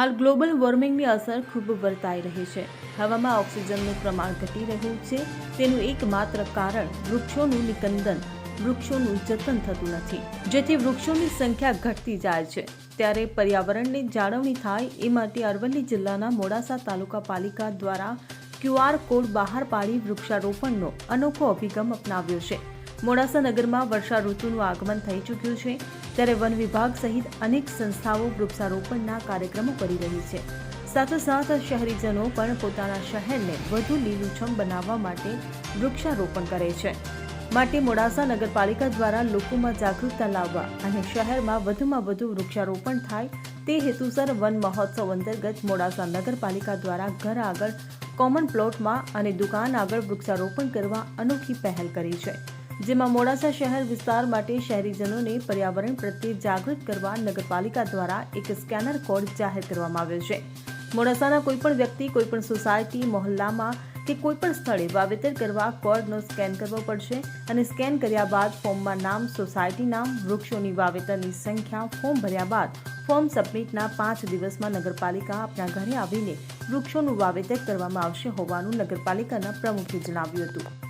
હાલ ગ્લોબલ વોર્મિંગની અસર ખૂબ વર્તાઈ રહી છે. હવામાં ઓક્સિજનનું પ્રમાણ ઘટી રહ્યું છે. તેનું એકમાત્ર કારણ વૃક્ષોનું નિકંદન, વૃક્ષોનું જતન થતું નથી. જેથી વૃક્ષોની સંખ્યા ઘટતી જાય છે. ત્યારે પર્યાવરણની જાળવણી થાય એ માટે અરવલ્લી જિલ્લાના મોડાસા તાલુકા પાલિકા દ્વારા ક્યુઆર કોડ બહાર પાડી વૃક્ષારોપણનો અનોખો અભિગમ અપનાવ્યો છે. મોડાસા નગરમાં વર્ષા ઋતુનું આગમન થઈ ચૂક્યું છે. ત્યારે વન વિભાગ સહિત અનેક સંસ્થાઓ વૃક્ષારોપણના કાર્યક્રમો કરી રહી છે. સાથોસાથ શહેરીજનો પણ પોતાના શહેરને વધુ લીલુંછમ બનાવવા માટે વૃક્ષારોપણ કરે છે. માટે મોડાસા નગરપાલિકા દ્વારા લોકોમાં જાગૃતતા લાવવા અને શહેરમાં વધુમાં વધુ વૃક્ષારોપણ થાય તે હેતુસર વન મહોત્સવ અંતર્ગત મોડાસા નગરપાલિકા દ્વારા ઘર આગળ કોમન પ્લોટમાં અને દુકાન આગળ વૃક્ષારોપણ કરવા અનોખી પહેલ કરી છે. જેમાં મોડાસા શહેર વિસ્તાર માટે શહેરીજનોને પર્યાવરણ પ્રત્યે જાગૃત કરવા નગરપાલિકા દ્વારા એક સ્કેનર કોડ જાહેર કરવામાં આવ્યો છે. મોડાસાના કોઈપણ વ્યક્તિ, કોઈપણ સોસાયટી, મહોલ્લામાં કે કોઈપણ સ્થળે વાવેતર કરવા કોડનો સ્કેન કરવો પડશે અને સ્કેન કર્યા બાદ ફોર્મમાં નામ, સોસાયટી નામ, વૃક્ષોની વાવેતરની સંખ્યા, ફોર્મ ભર્યા બાદ ફોર્મ સબમિટના પાંચ દિવસમાં નગરપાલિકા આપના ઘરે આવીને વૃક્ષોનું વાવેતર કરવામાં આવશે હોવાનું નગરપાલિકાના પ્રમુખે જણાવ્યું હતું.